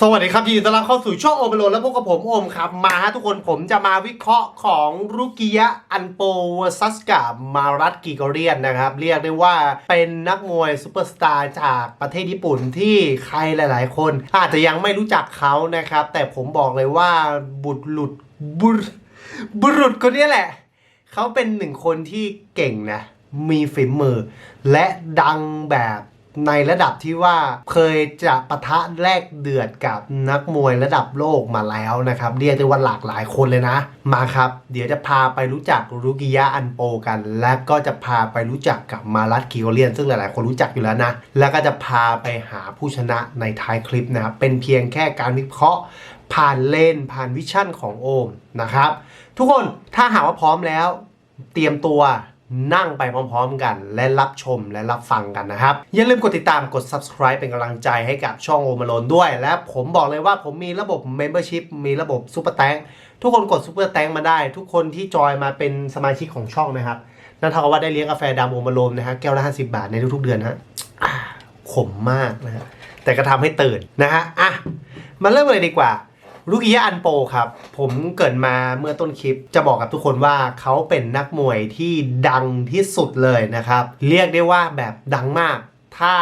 สวัสดีครับยินดีต้อนรับเข้าสู่ช่องโอเปโรและพบกับผมโอมครับ มาฮะทุกคนผมจะมาวิเคราะห์ของรุกิยะอันโปวซัสกับมารัตกิโกเรียนนะครับ เรียกได้ว่าเป็นนักมวยซูเปอร์สตาร์จากประเทศญี่ปุ่นที่ใครหลาย ๆ คน อาจจะยังไม่รู้จักเขานะครับ แต่ผมบอกเลยว่าบุตรหลุดบุตรบุรุษคนนี้แหละ เขาเป็นหนึ่งคนที่เก่งนะ มีฝีมือ และดังแบบ ในระดับที่ว่าเคยจะปะทะแลกเดือดกับนักมวยระดับโลกมาแล้วนะครับ เรียกได้ว่าหลากหลายคนเลยนะ มาครับ เดี๋ยวจะพาไปรู้จักรุกิยะอันโปกัน และก็จะพาไปรู้จักกับมารัตคิโอเลียน ซึ่งหลาย ๆ คนรู้จักอยู่แล้วนะ แล้วก็จะพาไปหาผู้ชนะในท้ายคลิปนะครับเป็นเพียงแค่การวิเคราะห์ ผ่านเลนผ่านวิชั่นของโอมนะครับ ทุกคนถ้าหากว่าพร้อมแล้ว เตรียมตัว นั่งไปพร้อมๆ กันและรับชมและรับฟังกันนะครับ อย่าลืมกดติดตามกด subscribe เป็นกำลังใจให้กับช่องโอมาโลนด้วย และผมบอกเลยว่าผมมีระบบ membership มีระบบซูเปอร์แตงทุกคนกดซูเปอร์แตงมาได้ ทุกคนที่จอยมาเป็นสมาชิกของช่องนะครับนั่นเท่ากับว่าได้เลี้ยงกาแฟดำโอมาโลนนะฮะแก้วละ50 บาทในทุกๆเดือนฮะขมมากนะฮะแต่ก็ทำให้ตื่นนะฮะอะมาเริ่มเลยดีกว่า รุกิยะอันโปครับ ผมเกิดมาเมื่อต้นคลิป จะบอกกับทุกคนว่าเขาเป็นนักมวยที่ดังที่สุดเลยนะครับ เรียกได้ว่าแบบดังมาก ถ้า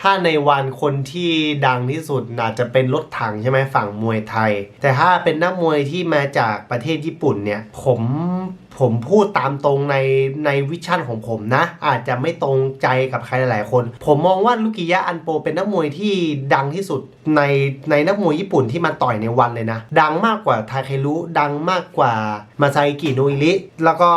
ถ้าในวันคนที่ดังที่สุดอาจจะเป็นรถถังใช่ไหมฝั่งมวยไทย แต่ถ้าเป็นนักมวยที่มาจากประเทศญี่ปุ่นเนี่ย ผม ผมพูดตามตรงในในวิชั่นของผมนะ อาจจะไม่ตรงใจกับใครหลายๆคน ผมมองว่าลูกิยะอันโปเป็นนักมวยที่ดังที่สุดในในนักมวยญี่ปุ่นที่มาต่อยในวันเลยนะ ดังมากกว่าทาเครุดังมากกว่ามาไซกิโนอิริแล้วก็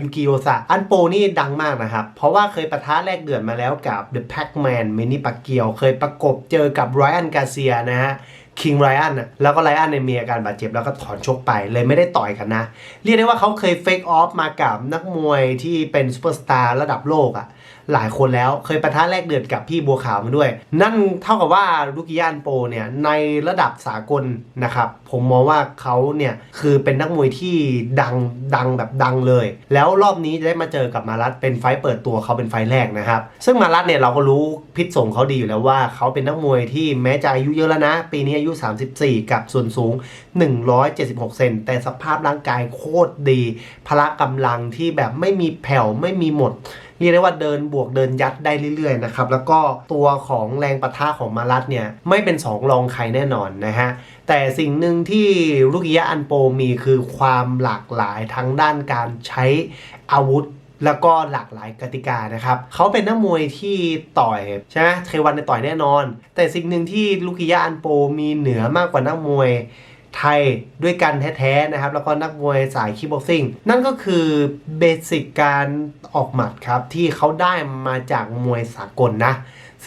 ยูกิโอซะอันโปนี่ดังมากนะครับ เพราะว่าเคยประทะแลกเดือดมาแล้วกับ The Pac-Man มินิปากเกียว เคยประกบเจอกับไรอันกาเซียนะฮะ คิงไรอันนะแล้วก็ไรอันเนี่ยมีอาการบาดเจ็บแล้วก็ถอนชกไปเลยไม่ได้ต่อยกันนะ เรียกได้ว่าเขาเคยเฟกออฟมากับนักมวยที่เป็นซูเปอร์สตาร์ระดับโลกอะ่ะ หลายคนแล้วเคยประทะแลกเดือดกับพี่บัวขาวมาด้วย นั่นเท่ากับว่าลูกิยานโปเนี่ยในระดับสากลนะครับ ผมมองว่าเขาเนี่ยคือเป็นนักมวยที่ดังดังแบบดังเลย แล้วรอบนี้จะได้มาเจอกับมารัตเป็นไฟเปิดตัวเขาเป็นไฟแรกนะครับ ซึ่งมารัตเนี่ยเราก็รู้พิษสงเขาดีอยู่แล้วว่าเขาเป็นนักมวยที่แม้จะอายุเยอะแล้วนะ ปีนี้อายุ 34 กับส่วนสูง 176 เซนแต่สภาพร่างกายโคตรดี พละกำลังที่แบบไม่มีแผ่วไม่มีหมด เรียกได้ว่าเดินบวกเดินยัดได้เรื่อยๆนะครับแล้วก็ตัวของแรงประทะของมารัตเนี่ยไม่เป็นสองรองใครแน่นอนนะฮะแต่สิ่งหนึ่งที่ลูกิยะอันโปมีคือความหลากหลายทั้งด้านการใช้อาวุธแล้วก็หลากหลายกติกานะครับ เขาเป็นนักมวยที่ต่อยใช่ไหมเควันในต่อยแน่นอน แต่สิ่งหนึ่งที่ลูกิยะอันโปมีเหนือมากกว่านักมวย ไทยด้วยกันแท้ๆนะครับ แล้วก็นักมวยสายคิกบ็อกซิ่งนั่นก็คือเบสิกการออกหมัดครับ ที่เขาได้มาจากมวยสากลนะ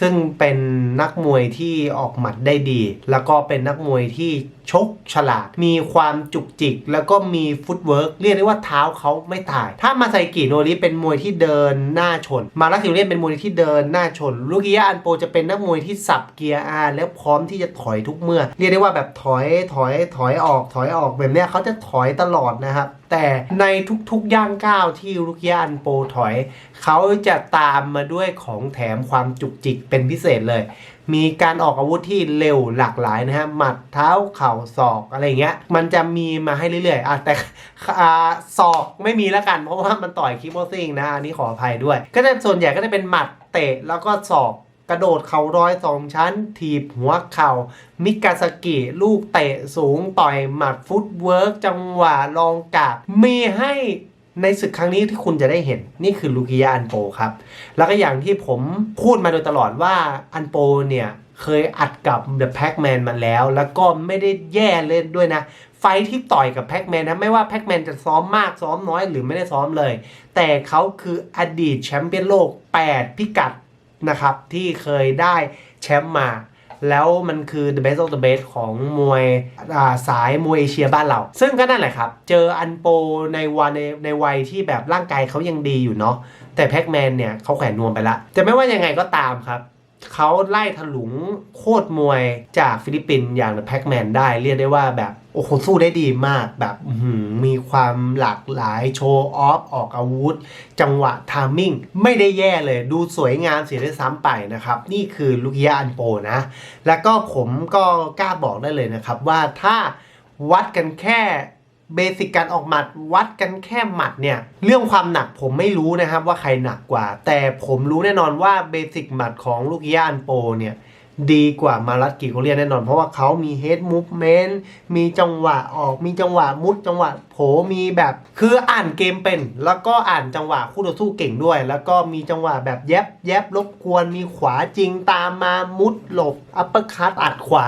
ซึ่งเป็นนักมวยที่ออกหมัดได้ดี แล้วก็เป็นนักมวยที่ ชกฉลาด มีความจุกจิก แล้วก็มีฟุตเวิร์กเรียกได้ว่าเท้าเขาไม่ตาย ถ้ามาไซกิโนริเป็นมวยที่เดินหน้าชน มาลักคิวเรียนเป็นมวยที่เดินหน้าชน ลูกิยะอันโปจะเป็นนักมวยที่สับเกียร์อาแล้วพร้อมที่จะถอยทุกเมื่อ เรียกได้ว่าแบบถอยถอยถอยออกถอยออกแบบเนี้ยเขาจะถอยตลอดนะครับแต่ในทุกๆย่างก้าวที่ลูกยานโปถอย เขาจะตามมาด้วยของแถมความจุกจิกเป็นพิเศษเลย มีการออกอาวุธที่เร็วหลากหลายนะฮะหมัดเท้าเข่าศอกอะไรเงี้ยมันจะมีมาให้เรื่อยๆอะแต่อ่าศอกไม่มีแล้วกัน เพราะว่ามันต่อยคิกบ็อกซิ่งนะอันนี้ขออภัยด้วย ก็จะส่วนใหญ่ก็จะเป็นหมัดเตะแล้วก็ศอกกระโดดเข่าร้อยสองชั้น ถีบหัวเข่า มิกาสกิลูกเตะสูงต่อยหมัดฟุตเวิร์กจังหวะลองกาบมีให้ ในศึกครั้งนี้ที่คุณจะได้เห็นนี่คือลูกิยาอันโปครับ แล้วก็อย่างที่ผมพูดมาโดยตลอดว่าอันโปเนี่ยเคยอัดกับ The Pac-Man มนมาแล้ว แล้วก็ไม่ได้แย่เล่นด้วยนะ ไฟท์ที่ต่อยกับแพ็กแมนนะ ไม่ว่าแพ็กแมนจะซ้อมมากซ้อมน้อยหรือไม่ได้ซ้อมเลย แต่เขาคืออดีตแชมป์เปี้ยนโลก 8 พิกัดนะครับ ที่เคยได้แชมป์มา แล้วมันคือ the best of the best ของมวยาสายมวยเอเชียบ้านเรา ซึ่งก็นั่นแหละครับ เจออันโปในวันในในวัยที่แบบร่างกายเขายังดีอยู่เนาะแต่แพ็กแมนเนี่ยเขาแขวนนวมไปละแต่ไม่ว่ายังไงก็ตามครับ เขาไล่ถลุงโคตรมวยจากฟิลิปปินส์อย่างแพ็กแมนได้เรียกได้ว่าแบบ โอ้โห สู้ได้ดีมากแบบมีความหลากหลายโชว์ออฟ ออกอาวุธ จังหวะทามมิ่ง ไม่ได้แย่เลยดูสวยงามเสียด้วยซ้ำไปนะครับ นี่คือลูกยาอันโปนะ แล้วก็ผมก็กล้าบอกได้เลยนะครับว่าถ้าวัดกันแค่ เบสิกการออกหมัดวัดกันแค่หมัดเนี่ย เรื่องความหนักผมไม่รู้นะครับว่าใครหนักกว่า แต่ผมรู้แน่นอนว่าเบสิกหมัดของลูกย่าอันโปเนี่ยดีกว่ามารัดกิโกเลียนแน่นอน เพราะว่าเขามี head movement มีจังหวะออกมีจังหวะมุดจังหวะโผมีแบบคืออ่านเกมเป็น แล้วก็อ่านจังหวะคู่ต่อสู้เก่งด้วย แล้วก็มีจังหวะแบบแยบแยบรบกวนมีขวาจริงตามมามุดหลบอัปเปอร์คัตอัดขวา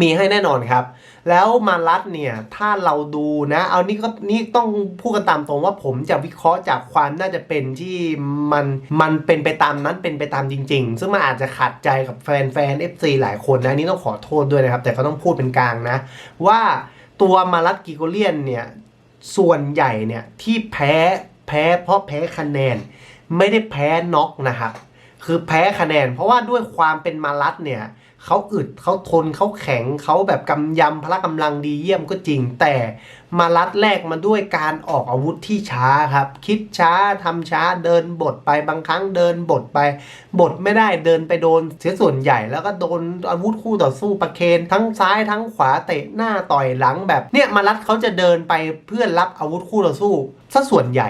มีให้แน่นอนครับ แล้วมารัดเนี่ย ถ้าเราดูนะ เอานี่ก็นี่ต้องพูดกันตามตรงว่าผมจะวิเคราะห์จากความน่าจะเป็นที่มันมันเป็นไปตามนั้นเป็นไปตามจริง ๆ ซึ่งมันอาจจะขัดใจกับแฟนแฟน FC หลายคนนะนนี่ต้องขอโทษด้วยนะครับ แต่ก็ต้องพูดเป็นกลางนะ ว่าตัวมารัดกิโกเลียนเนี่ย ส่วนใหญ่เนี่ย ที่แพ้แพ้เพราะแพ้คะแนน ไม่ได้แพ้น็อกนะครับคือแพ้คะแนน เพราะว่าด้วยความเป็นมารัดเนี่ย เขาอึดเขาทนเขาแข็งเขาแบบกำยำพละกำลังดีเยี่ยมก็จริง แต่มารัดแรกมาด้วยการออกอาวุธที่ช้าครับ คิดช้าทำช้าเดินบทไปบางครั้งเดินบทไป บทไม่ได้เดินไปโดนเสียส่วนใหญ่แล้วก็โดนอาวุธคู่ต่อสู้ประเคนทั้งซ้ายทั้งขวาเตะหน้าต่อยหลังแบบเนี่ยมารัดเขาจะเดินไปเพื่อรับอาวุธคู่ต่อสู้ซะส่วนใหญ่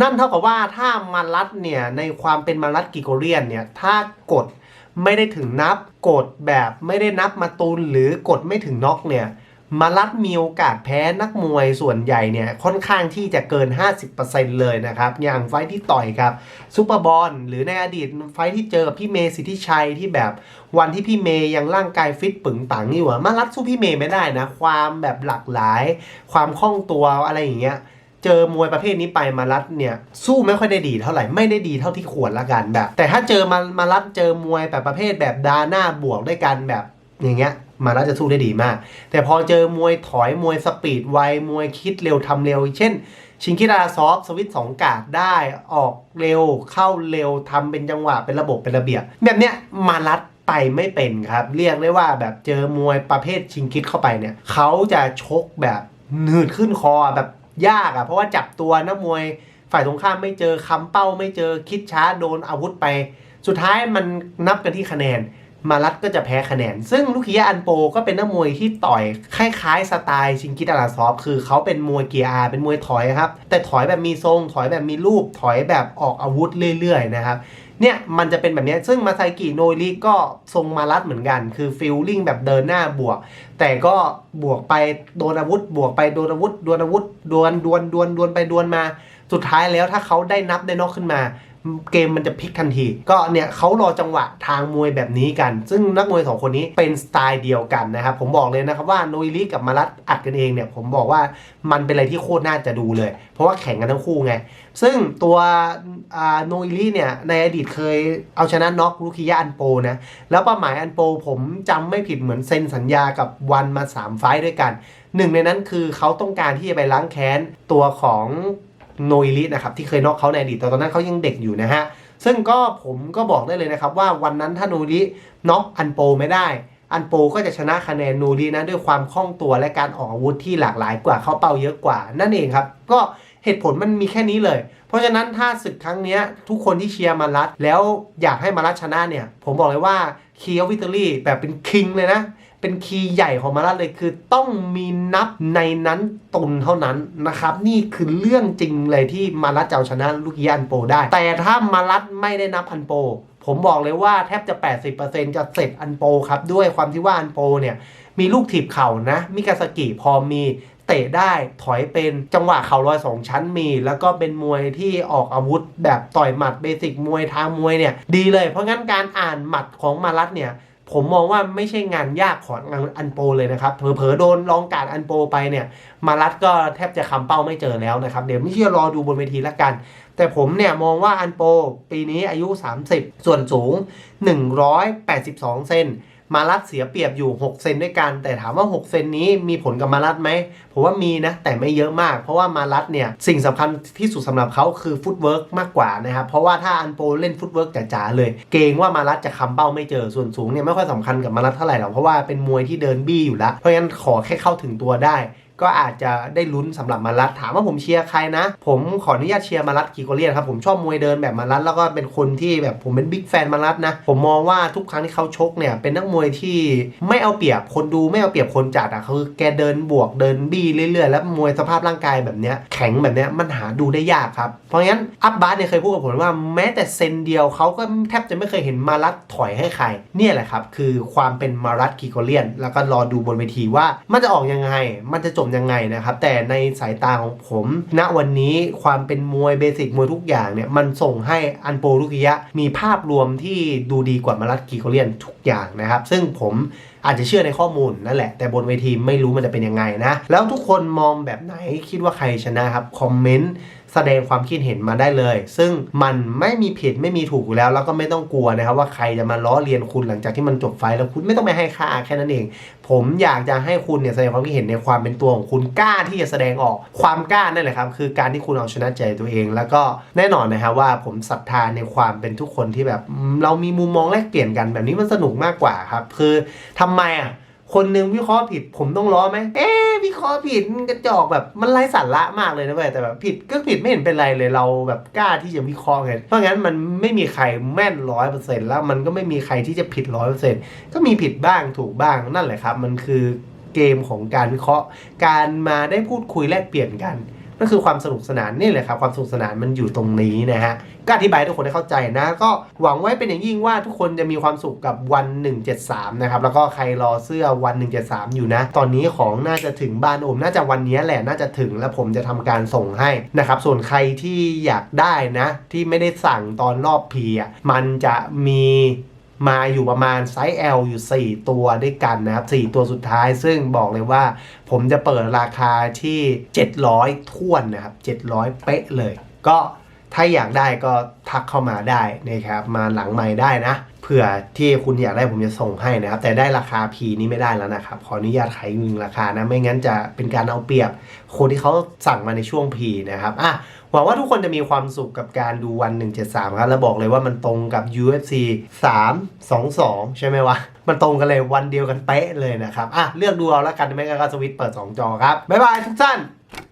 นั่นเท่ากับว่าถ้ามารัดเนี่ยในความเป็นมารัดกิโกเรียนเนี่ยถ้ากด ไม่ได้ถึงนับกดแบบไม่ได้นับมาตุนหรือกดไม่ถึงน็อกเนี่ยมารัดมีโอกาสแพ้นักมวยส่วนใหญ่เนี่ยค่อนข้างที่จะเกิน 50%เลยนะครับ อย่างไฟที่ต่อยครับซูเปอร์บอลหรือในอดีตไฟที่เจอกับพี่เมย์สิทธิชัยที่แบบวันที่พี่เมย์ยังร่างกายฟิตปึงปังนี่หว่ามารัดสู้พี่เมย์ไม่ได้นะ ความแบบหลากหลาย ความคล่องตัวอะไรอย่างเงี้ย เจอมวยประเภทนี้ไปมารัดเนี่ยสู้ไม่ค่อยได้ดีเท่าไหร่ไม่ได้ดีเท่าที่ควรละกันแบบ แต่ถ้าเจอมามารัดเจอมวยแบบประเภทแบบดาหน้าบวกด้วยกันแบบอย่างเงี้ยมารัดจะสู้ได้ดีมาก แต่พอเจอมวยถอยมวยสปีดไวมวยคิดเร็วทำเร็ว เช่น ชิงคิดาซอฟสวิตสองกาดได้ออกเร็วเข้าเร็วทำเป็นจังหวะเป็นระบบเป็นระเบียบแบบเนี้ยมารัดไปไม่เป็นครับ เรียกได้ว่าแบบเจอมวยประเภทชิงคิดเข้าไปเนี่ยเขาจะชกแบบหนืดขึ้นคอแบบ ยากอะ่ะ เพราะว่าจับตัวนักมวยฝ่ายตรงข้ามไม่เจอคำเป้าไม่เจอคิดช้าโดนอาวุธไป สุดท้ายมันนับกันที่คะแนน มารัดก็จะแพ้คะแนน ซึ่งลูกเคียอันโปก็เป็นนักมวยที่ต่อยคล้ายๆสไตล์ชิงกิตาราซอฟคือเขาเป็นมวยเกียร์อาเป็นมวยถอยครับ แต่ถอยแบบมีทรงถอยแบบมีรูปถอยแบบออกอาวุธเรื่อยๆนะครับ เนี่ยมันจะเป็นแบบนี้ซึ่งมาไซกิโนริก็ทรงมารัดเหมือนกัน คือฟิลลิ่งแบบเดินหน้าบวก แต่ก็บวกไปโดนอาวุธ บวกไปโดนอาวุธดวลอาวุธดวลดวลดวลดวลไปดวลมา สุดท้ายแล้วถ้าเขาได้นับได้นอกขึ้นมา เกมมันจะพลิกทันที ก็เนี่ยเขารอจังหวะทางมวยแบบนี้กัน ซึ่งนักมวยสองคนนี้เป็นสไตล์เดียวกันนะครับผมบอกเลยนะครับว่าโนอิลิกับมารัตอัดกันเองเนี่ยผมบอกว่ามันเป็นอะไรที่โคตรน่าจะดูเลย เพราะว่าแข่งกันทั้งคู่ไง ซึ่งตัวโนอิลิเนี่ยในอดีตเคยเอาชนะน็อกลูคิยะอันโปนะแล้วเป้าหมายอันโปผมจำไม่ผิดเหมือนเซ็นสัญญากับวันมา 3 ไฟ์ด้วยกันหนึ่งในนั้นคือเขาต้องการที่จะไปล้างแค้นตัวของ โนอิลินะครับที่เคยน็อกเขาในอดีตแต่ตอนนั้นเขายังเด็กอยู่นะฮะซึ่งก็ผมก็บอกได้เลยนะครับว่าวันนั้นถ้าโนอิลิน็อกอันโปไม่ได้ อันโปก็จะชนะคะแนนโนรินะด้วยความคล่องตัวและการออกอาวุธที่หลากหลายกว่าเข้าเป้าเยอะกว่า นั่นเองครับก็เหตุผลมันมีแค่นี้เลย เพราะฉะนั้นถ้าศึกครั้งนี้ทุกคนที่เชียร์มารัดแล้วอยากให้มารัดชนะเนี่ย ผมบอกเลยว่าเคีย์วิตเตอรี่แบบเป็นคิงเลยนะ เป็นคีย์ใหญ่ของมารัดเลยคือต้องมีนับในนั้นตุนเท่านั้นนะครับ นี่คือเรื่องจริงเลยที่มารัดจะเอาชนะลูกยีอันโปได้ แต่ถ้ามารัดไม่ได้นับอันโป ผมบอกเลยว่าแทบจะ 80%จะเสร็จอันโปครับ ด้วยความที่ว่าอันโปเนี่ยมีลูกถีบเข่านะมิกาสกิพอมีเตะได้ถอยเป็นจังหวะเข่าลอยสองชั้นมี แล้วก็เป็นมวยที่ออกอาวุธแบบต่อยหมัดเบสิกมวยทางมวยเนี่ยดีเลยเพราะงั้นการอ่านหมัดของมารัตเนี่ย ผมมองว่าไม่ใช่งานยากของอันโปเลยนะครับเผลอๆโดนลองการอันโปไปเนี่ยมารัดก็แทบจะคำเป้าไม่เจอแล้วนะครับ เดี๋ยวไม่เชื่อรอดูบนเวทีละกัน แต่ผมเนี่ยมองว่าอันโปปีนี้อายุ 30 ส่วนสูง 182 เซน มารัดเสียเปรียบอยู่ 6 เซนด้วยกัน แต่ถามว่า 6 เซนนี้มีผลกับมารัดไหมผมว่ามีนะ แต่ไม่เยอะมาก เพราะว่ามารัดเนี่ย สิ่งสำคัญที่สุดสำหรับเขาคือฟุตเวิร์กมากกว่านะครับ เพราะว่าถ้าอันโปเล่นฟุตเวิร์กจ๋าๆเลย เกรงว่ามารัดจะคำเป้าไม่เจอส่วนสูงเนี่ยไม่ค่อยสำคัญกับมารัดเท่าไหร่หรอกเพราะว่าเป็นมวยที่เดินบี้อยู่แล้วเพราะงั้นขอแค่เข้าถึงตัวได้ ก็อาจจะได้ลุ้นสำหรับมารัดถามว่าผมเชียร์ใครนะ ผมขออนุญาตเชียร์มารัดกีโกเลียนครับผมชอบมวยเดินแบบมารัดแล้วก็เป็นคนที่แบบผมเป็นบิ๊กแฟนมารัดนะ ผมมองว่าทุกครั้งที่เขาชกเนี่ยเป็นนักมวยที่ไม่เอาเปรียบคนดูไม่เอาเปรียบคนจัดอะคือแกเดินบวกเดินบี้เรื่อยๆ แล้วมวยสภาพร่างกายแบบเนี้ยแข็งแบบเนี้ยมันหาดูได้ยากครับ เพราะงั้นอัพบาสเนี่ยเคยพูดกับผมว่าแม้แต่เซนเดียวเขาก็แทบจะไม่เคยเห็นมารัดถอยให้ใคร เนี่ยแหละครับคือความเป็นมารัดกีโกเลียน แล้วก็รอดูบนเวทีว่ามันจะออกยังไงมันจะจบยังไงนะครับ แต่ในสายตาของผม ณวันนี้ความเป็นมวยเบสิกมวยทุกอย่างเนี่ย มันส่งให้อันโปรุกิยะ มีภาพรวมที่ดูดีกว่ามารัตกีโกเลียนทุกอย่างนะครับ ซึ่งผมอาจจะเชื่อในข้อมูลนั่นแหละ แต่บนเวทีไม่รู้มันจะเป็นยังไงนะ แล้วทุกคนมองแบบไหนคิดว่าใครชนะครับ คอมเมนต์ แสดงความคิดเห็นมาได้เลย ซึ่งมันไม่มีผิดไม่มีถูกอยู่แล้ว แล้วก็ไม่ต้องกลัวนะครับว่าใครจะมาล้อเลียนคุณหลังจากที่มันจบไฟแล้วคุณไม่ต้องไปให้ค่าแค่นั้นเอง ผมอยากจะให้คุณเนี่ยแสดงความคิดเห็นในความเป็นตัวของคุณกล้าที่จะแสดงออกความกล้านั่นแหละครับคือการที่คุณเอาชนะใจตัวเอง แล้วก็แน่นอนนะครับว่าผมศรัทธาในความเป็นทุกคนที่แบบ เรามีมุมมองแลกเปลี่ยนกันแบบนี้มันสนุกมากกว่าครับ คือทำไมอะ คนหนึ่งวิเคราะห์ผิดผมต้องล้อไหมเอ๊วิเคราะห์ผิดกระจอกแบบมันไร้สาระมากเลยนะเว้ยแต่แบบผิดก็ผิดไม่เห็นเป็นไรเลยเราแบบกล้าที่จะวิเคราะห์ไงเพราะงั้นมันไม่มีใครแม่นร้อยเปอร์เซ็นต์แล้วมันก็ไม่มีใครที่จะผิดร้อยเปอร์เซ็นต์ก็มีผิดบ้างถูกบ้างนั่นแหละครับ มันคือเกมของการวิเคราะห์การมาได้พูดคุยแลกเปลี่ยนกัน นั่นคือความสนุกสนานนี่แหละครับความสนุกสนานมันอยู่ตรงนี้นะฮะก็อธิบายทุกคนได้เข้าใจนะ ก็หวังไว้เป็นอย่างยิ่งว่าทุกคนจะมีความสุขกับวัน 173 นะครับ แล้วก็ใครรอเสื้อวัน 173 อยู่นะ ตอนนี้ของน่าจะถึงบ้านโอมน่าจะวันนี้แหละน่าจะถึงแล้วผมจะทำการส่งให้นะครับ ส่วนใครที่อยากได้นะ ที่ไม่ได้สั่งตอนรอบพีอะมันจะมี มาอยู่ประมาณไซส์ L อยู่ 4 ตัวด้วยกันนะครับ 4 ตัวสุดท้าย ซึ่งบอกเลยว่า ผมจะเปิดราคาที่ 700ท้วนนะครับ 700 เป๊ะเลย ก็ถ้าอยากได้ก็ทักเข้ามาได้นะครับ มาหลังใหม่ได้นะ เผื่อที่คุณอยากได้ผมจะส่งให้นะครับ แต่ได้ราคา P นี้ไม่ได้แล้วนะครับ ขออนุญาตขายยิงราคานะไม่งั้นจะเป็นการเอาเปรียบ คนที่เขาสั่งมาในช่วง P นะครับอะหวังว่าทุกคนจะมีความสุขกับการดูวัน 173 ครับ แล้วบอกเลยว่ามันตรงกับ UFC 322 ใช่ไหมวะ มันตรงกันเลยวันเดียวกันเป๊ะเลยนะครับอะเลือกดูเอาแล้วกันไม่งั้นก็สวิตช์เปิด 2 จอครับบ๊ายบายทุกท่าน